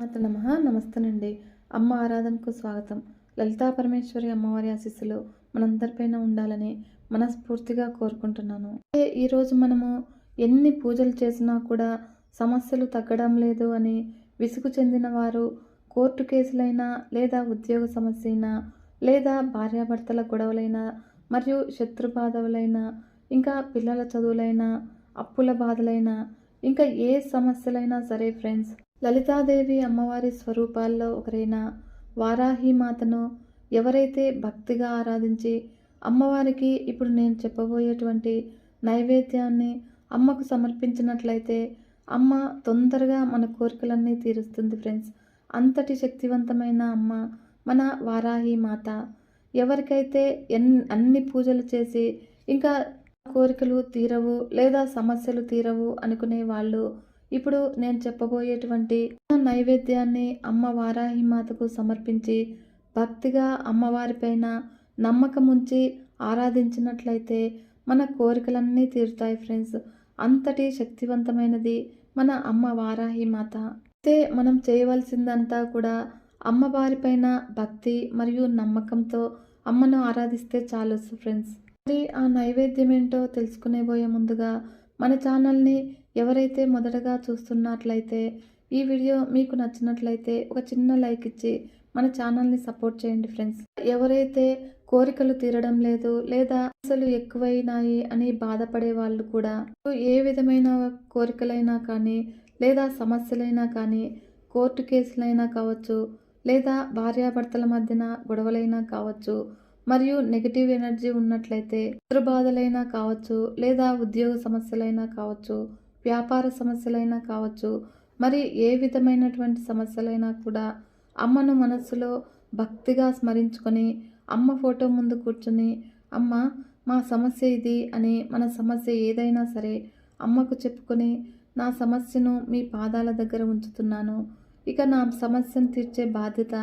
మాత నమ. నమస్తేనండి. అమ్మ ఆరాధనకు స్వాగతం. లలితా పరమేశ్వరి అమ్మవారి ఆశీస్సులు మనందరిపైన ఉండాలని మనస్ఫూర్తిగా కోరుకుంటున్నాను. ఈరోజు మనము ఎన్ని పూజలు చేసినా కూడా సమస్యలు తగ్గడం లేదు అని విసుగు చెందిన వారు కోర్టు కేసులైనా లేదా ఉద్యోగ సమస్య అయినా లేదా భార్యాభర్తల గొడవలైనా మరియు శత్రు బాధలైనా ఇంకా పిల్లల చదువులైనా అప్పుల బాధలైనా ఇంకా ఏ సమస్యలైనా సరే ఫ్రెండ్స్ లలితాదేవి అమ్మవారి స్వరూపాల్లో ఒకరైన వారాహిమాతను ఎవరైతే భక్తిగా ఆరాధించి అమ్మవారికి ఇప్పుడు నేను చెప్పబోయేటువంటి నైవేద్యాన్ని అమ్మకు సమర్పించినట్లయితే అమ్మ తొందరగా మన కోరికలన్నీ తీరుస్తుంది ఫ్రెండ్స్. అంతటి శక్తివంతమైన అమ్మ మన వారాహి మాత ఎవరికైతే ఎన్ అన్ని పూజలు చేసి ఇంకా కోరికలు తీరవు లేదా సమస్యలు తీరవు అనుకునే వాళ్ళు ఇప్పుడు నేను చెప్పబోయేటువంటి నైవేద్యాన్ని అమ్మ వారాహి మాతకు సమర్పించి భక్తిగా అమ్మవారిపైన నమ్మకం ఉంచి ఆరాధించినట్లయితే మన కోరికలన్నీ తీరుతాయి ఫ్రెండ్స్. అంతటి శక్తివంతమైనది మన అమ్మ వారాహి మాత అయితే మనం చేయవలసిందంతా కూడా అమ్మవారిపైన భక్తి మరియు నమ్మకంతో అమ్మను ఆరాధిస్తే చాలు ఫ్రెండ్స్. మరి ఆ నైవేద్యం ఏంటో తెలుసుకునే పోయే ముందుగా మన ఛానల్ని ఎవరైతే మొదటగా చూస్తున్నట్లయితే ఈ వీడియో మీకు నచ్చినట్లయితే ఒక చిన్న లైక్ ఇచ్చి మన ఛానల్ని సపోర్ట్ చేయండి ఫ్రెండ్స్. ఎవరైతే కోరికలు తీరడం లేదు లేదా అసలు ఎక్కువైనాయి అని బాధపడే వాళ్ళు కూడా ఏ విధమైన కోరికలైనా కానీ లేదా సమస్యలైనా కానీ కోర్టు కేసులైనా కావచ్చు లేదా భార్యాభర్తల మధ్యన గొడవలైనా కావచ్చు మరియు నెగిటివ్ ఎనర్జీ ఉన్నట్లయితే శత్రు బాధలైనా కావచ్చు లేదా ఉద్యోగ సమస్యలైనా కావచ్చు వ్యాపార సమస్యలైనా కావచ్చు మరి ఏ విధమైనటువంటి సమస్యలైనా కూడా అమ్మను మనస్సులో భక్తిగా స్మరించుకొని అమ్మ ఫోటో ముందు కూర్చుని అమ్మ మా సమస్య ఇది అని మన సమస్య ఏదైనా సరే అమ్మకు చెప్పుకొని నా సమస్యను మీ పాదాల దగ్గర ఉంచుతున్నాను. ఇక నా సమస్యను తీర్చే బాధ్యత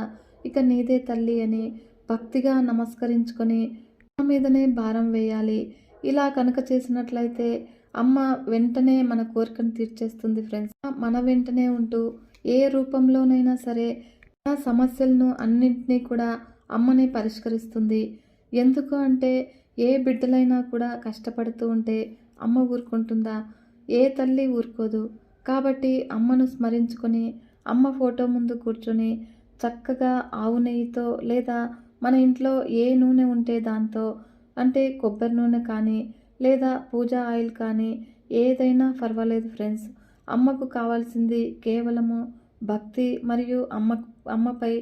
ఇక నీదే తల్లి అని భక్తిగా నమస్కరించుకొని నా మీదనే భారం వేయాలి. ఇలా కనుక చేసినట్లయితే అమ్మ వెంటనే మన కోరికను తీర్చేస్తుంది ఫ్రెండ్స్ మన వెంటనే ఉంటూ ఏ రూపంలోనైనా సరే మన సమస్యలను అన్నింటినీ కూడా అమ్మనే పరిష్కరిస్తుంది. ఎందుకు అంటే ఏ బిడ్డలైనా కూడా కష్టపడుతూ ఉంటే అమ్మ ఊరుకుంటుందా? ఏ తల్లి ఊరుకోదు. కాబట్టి అమ్మను స్మరించుకొని అమ్మ ఫోటో ముందు కూర్చొని చక్కగా ఆవు నెయ్యితో లేదా మన ఇంట్లో ఏ నూనె ఉంటే దాంతో అంటే కొబ్బరి నూనె కానీ లేదా పూజా ఆయిల్ కానీ ఏదైనా పర్వాలేదు ఫ్రెండ్స్. అమ్మకు కావాల్సింది కేవలము భక్తి మరియు అమ్మ అమ్మపై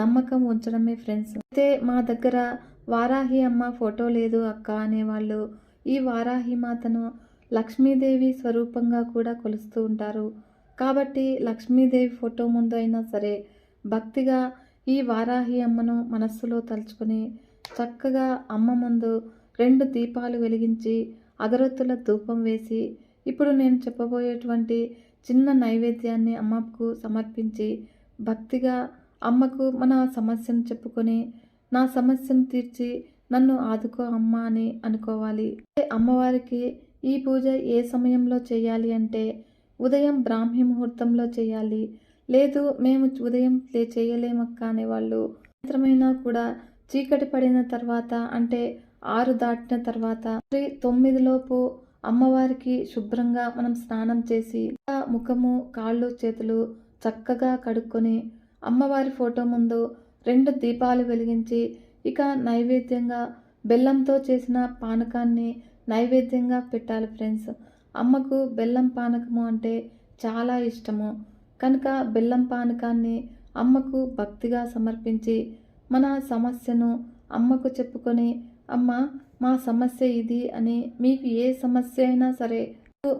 నమ్మకం ఉంచడమే ఫ్రెండ్స్. అయితే మా దగ్గర వారాహి అమ్మ ఫోటో లేదు అక్క అనేవాళ్ళు. ఈ వారాహి మాతను లక్ష్మీదేవి స్వరూపంగా కూడా కొలుస్తూ ఉంటారు. కాబట్టి లక్ష్మీదేవి ఫోటో ముందు అయినా సరే భక్తిగా ఈ వారాహి అమ్మను మనస్సులో తలుచుకొని చక్కగా అమ్మ ముందు రెండు దీపాలు వెలిగించి అగరొత్తుల ధూపం వేసి ఇప్పుడు నేను చెప్పబోయేటువంటి చిన్న నైవేద్యాన్ని అమ్మకు సమర్పించి భక్తిగా అమ్మకు మన సమస్యను చెప్పుకొని నా సమస్యను తీర్చి నన్ను ఆదుకో అమ్మ అని అనుకోవాలి. అమ్మవారికి ఈ పూజ ఏ సమయంలో చేయాలి అంటే ఉదయం బ్రాహ్మీ ముహూర్తంలో చేయాలి. లేదు మేము ఉదయం చేయలేమక్క అనేవాళ్ళు. సాయంత్రమైనా కూడా చీకటి పడిన తర్వాత అంటే ఆరు దాటిన తర్వాత తొమ్మిది లోపు అమ్మవారికి శుభ్రంగా మనం స్నానం చేసి ముఖము కాళ్ళు చేతులు చక్కగా కడుక్కొని అమ్మవారి ఫోటో ముందు రెండు దీపాలు వెలిగించి ఇక నైవేద్యంగా బెల్లంతో చేసిన పానకాన్ని నైవేద్యంగా పెట్టాలి ఫ్రెండ్స్. అమ్మకు బెల్లం పానకము అంటే చాలా ఇష్టము. కనుక బెల్లం పానకాన్ని అమ్మకు భక్తిగా సమర్పించి మన సమస్యను అమ్మకు చెప్పుకొని అమ్మ మా సమస్య ఇది అని మీకు ఏ సమస్య అయినా సరే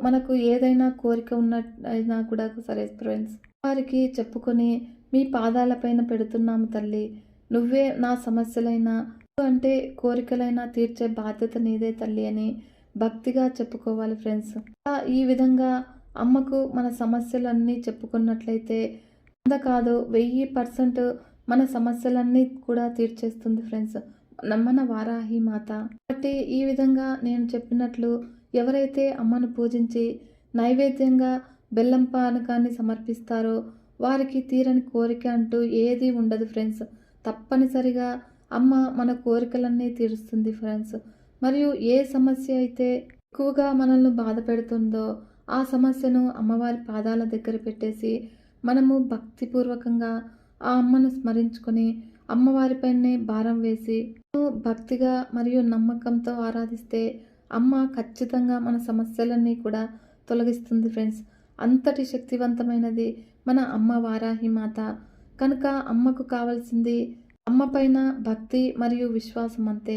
మనకు ఏదైనా కోరిక ఉన్నైనా కూడా సరే ఫ్రెండ్స్. వారికి చెప్పుకొని మీ పాదాలపైన పెడుతున్నాము తల్లి. నువ్వే నా సమస్యలైనా అంటే కోరికలైనా తీర్చే బాధ్యత నీదే తల్లి అని భక్తిగా చెప్పుకోవాలి ఫ్రెండ్స్. ఈ విధంగా అమ్మకు మన సమస్యలన్నీ చెప్పుకున్నట్లయితే వంద కాదు వెయ్యి పర్సెంట్ మన సమస్యలన్నీ కూడా తీర్చేస్తుంది ఫ్రెండ్స్. మన వారాహి మాత. కాబట్టి ఈ విధంగా నేను చెప్పినట్లు ఎవరైతే అమ్మను పూజించి నైవేద్యంగా బెల్లం పానకాన్ని సమర్పిస్తారో వారికి తీరని కోరిక అంటూ ఏది ఉండదు ఫ్రెండ్స్. తప్పనిసరిగా అమ్మ మన కోరికలన్నీ తీరుస్తుంది ఫ్రెండ్స్. మరియు ఏ సమస్య అయితే ఎక్కువగా మనల్ని బాధ పెడుతుందో ఆ సమస్యను అమ్మవారి పాదాల దగ్గర పెట్టేసి మనము భక్తిపూర్వకంగా ఆ అమ్మను స్మరించుకొని అమ్మవారిపైనే భారం వేసి భక్తిగా మరియు నమ్మకంతో ఆరాధిస్తే అమ్మ ఖచ్చితంగా మన సమస్యలన్నీ కూడా తొలగిస్తుంది ఫ్రెండ్స్ అంతటి శక్తివంతమైనది మన అమ్మ వారాహి మాత. కనుక అమ్మకు కావాల్సింది అమ్మ పైన భక్తి మరియు విశ్వాసం అంతే.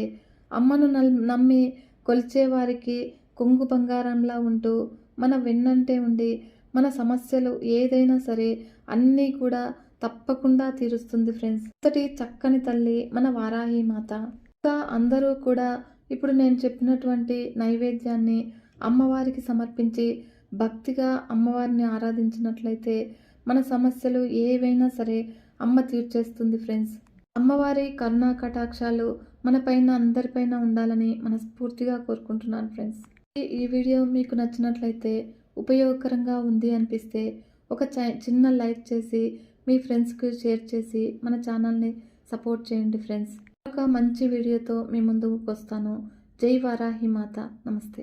అమ్మను నల్- నమ్మి కొలిచే వారికి కొంగు బంగారంలా ఉంటూ మన వెన్నంటే ఉండి మన సమస్యలు ఏదైనా సరే అన్నీ కూడా తప్పకుండా తీరుస్తుంది ఫ్రెండ్స్. ఇంతటి చక్కని తల్లి మన వారాహి మాత. ఇంకా అందరూ కూడా ఇప్పుడు నేను చెప్పినటువంటి నైవేద్యాన్ని అమ్మవారికి సమర్పించి భక్తిగా అమ్మవారిని ఆరాధించినట్లయితే మన సమస్యలు ఏవైనా సరే అమ్మ తీర్చేస్తుంది ఫ్రెండ్స్. అమ్మవారి కరుణా కటాక్షాలు మన పైన అందరిపైన ఉండాలని మనస్ఫూర్తిగా కోరుకుంటున్నాను ఫ్రెండ్స్. ఈ- వీడియో మీకు నచ్చినట్లయితే ఉపయోగకరంగా ఉంది అనిపిస్తే ఒక చిన్న లైక్ చేసి మీ ఫ్రెండ్స్కి షేర్ చేసి మన ఛానల్ని సపోర్ట్ చేయండి ఫ్రెండ్స్. ఒక మంచి వీడియోతో మీ ముందుకు వస్తాను. జై వారాహి మాత. నమస్తే.